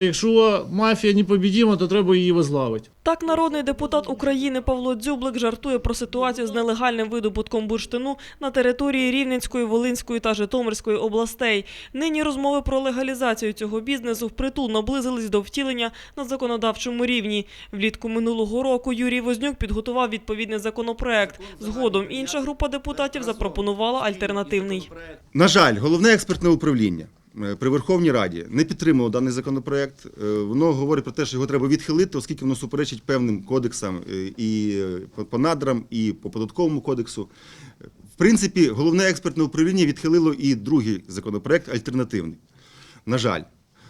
Якщо мафія непобідима, то треба її возглавити. Так, народний депутат України Павло Дзюблик жартує про ситуацію з нелегальним видобутком бурштину на території Рівненської, Волинської та Житомирської областей. Нині розмови про легалізацію цього бізнесу впритул наблизились до втілення на законодавчому рівні. Влітку минулого року Юрій Вознюк підготував відповідний законопроект. Згодом інша група депутатів запропонувала альтернативний. На жаль, головне експертне управління при Верховній Раді не підтримало даний законопроект. Е, Воно говорить про те, що його треба відхилити, оскільки воно суперечить певним кодексам е, і е, по надрам, і по податковому кодексу. В принципі, головне експертне управління відхилило і другий законопроект альтернативний. На жаль.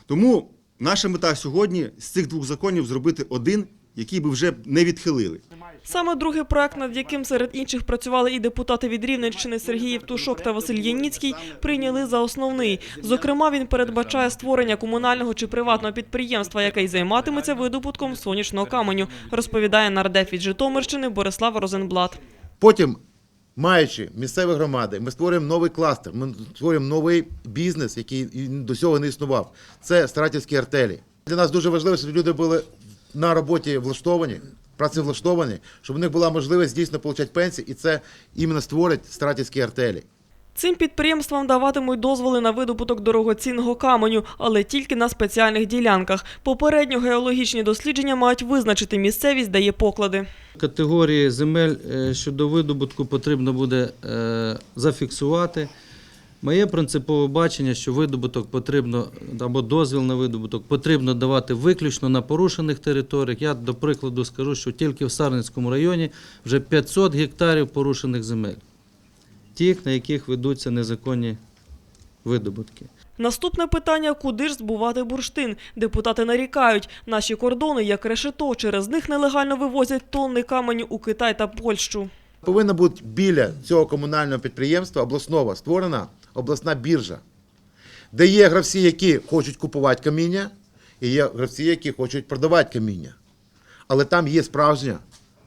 Тому наша мета сьогодні з цих двох законів зробити один, який би вже не відхилили. Саме другий проект, над яким серед інших працювали і депутати від Рівненщини Сергій Євтушок та Василь Яніцький, прийняли за основний. Зокрема, він передбачає створення комунального чи приватного підприємства, яке й займатиметься видобутком сонячного каменю, розповідає нардеп від Житомирщини Борислав Розенблат. Потім, маючи місцеві громади, ми створюємо новий кластер, ми створюємо новий бізнес, який до цього не існував. Це старательські артелі. Для нас дуже важливо, щоб люди були на роботі влаштовані, працевлаштовані, щоб у них була можливість дійсно отримати пенсії, і це іменно створить старательські артелі. Цим підприємствам даватимуть дозволи на видобуток дорогоцінного каменю, але тільки на спеціальних ділянках. Попередньо геологічні дослідження мають визначити місцевість, де є поклади. Категорії земель е, щодо видобутку потрібно буде е, зафіксувати. Моє принципове бачення, що видобуток потрібно або дозвіл на видобуток потрібно давати виключно на порушених територіях. Я до прикладу скажу, що тільки в Сарненському районі вже 500 гектарів порушених земель, тих, на яких ведуться незаконні видобутки. Наступне питання – куди ж збувати бурштин? Депутати нарікають, наші кордони, як решето, через них нелегально вивозять тонни каменю у Китай та Польщу. Повинна бути біля цього комунального підприємства обласного створена обласна біржа, де є гравці, які хочуть купувати каміння, і є гравці, які хочуть продавати каміння. Але там є справжня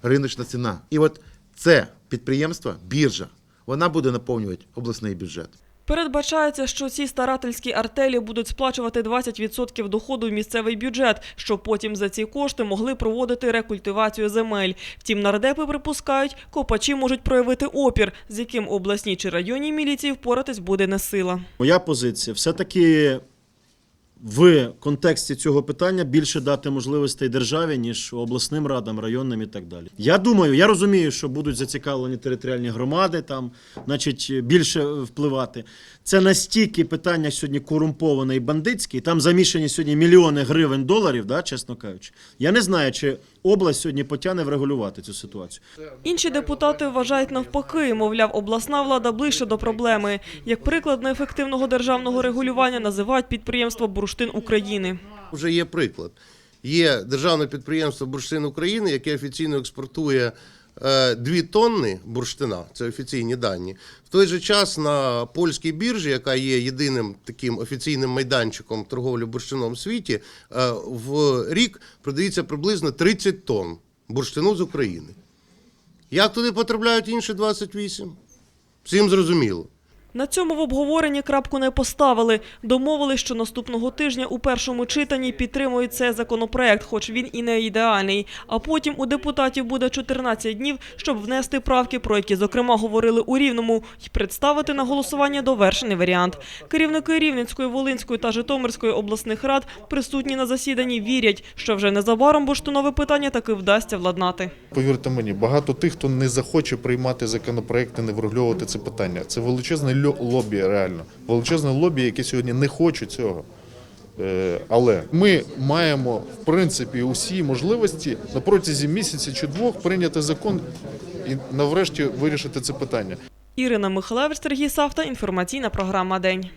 риночна ціна. І от це підприємство, біржа, вона буде наповнювати обласний бюджет. Передбачається, що ці старательські артелі будуть сплачувати 20% доходу в місцевий бюджет, щоб потім за ці кошти могли проводити рекультивацію земель. Втім, нардепи припускають, копачі можуть проявити опір, з яким обласній чи районній міліції впоратись буде не сила. Моя позиція все-таки в контексті цього питання більше дати можливостей державі, ніж обласним радам, районним і так далі. Я думаю, я розумію, що будуть зацікавлені територіальні громади, там, значить, більше впливати. Це настільки питання сьогодні корумповане і бандитське, і там замішані сьогодні мільйони гривень доларів, да, чесно кажучи. Я не знаю, чи область сьогодні потягне врегулювати цю ситуацію. Інші депутати вважають навпаки, мовляв, обласна влада ближче до проблеми. Як приклад неефективного державного регулювання називають підприємство «Бурштин України». Вже є приклад. Є державне підприємство Бурштин України, яке офіційно експортує 2 тонни бурштина, це офіційні дані. В той же час на польській біржі, яка є єдиним таким офіційним майданчиком торговлі бурштином в світі, е, в рік продається приблизно 30 тонн бурштину з України. Як туди потрапляють інші 28? Всім зрозуміло. На цьому в обговоренні крапку не поставили. Домовились, що наступного тижня у першому читанні підтримують цей законопроект, хоч він і не ідеальний. А потім у депутатів буде 14 днів, щоб внести правки, про які, зокрема, говорили у Рівному, і представити на голосування довершений варіант. Керівники Рівненської, Волинської та Житомирської обласних рад присутні на засіданні вірять, що вже незабаром бурштинове питання таки вдасться владнати. Повірте мені, багато тих, хто не захоче приймати законопроекти, не врегульовувати це питання. Це величезне льо- лобі, реально. Величезне лобі, яке сьогодні не хоче цього. Е, Але ми маємо, в принципі, усі можливості на протязі місяця чи двох прийняти закон і наврешті вирішити це питання. Ірина Михайлевич, Сергій Савта, інформаційна програма «День».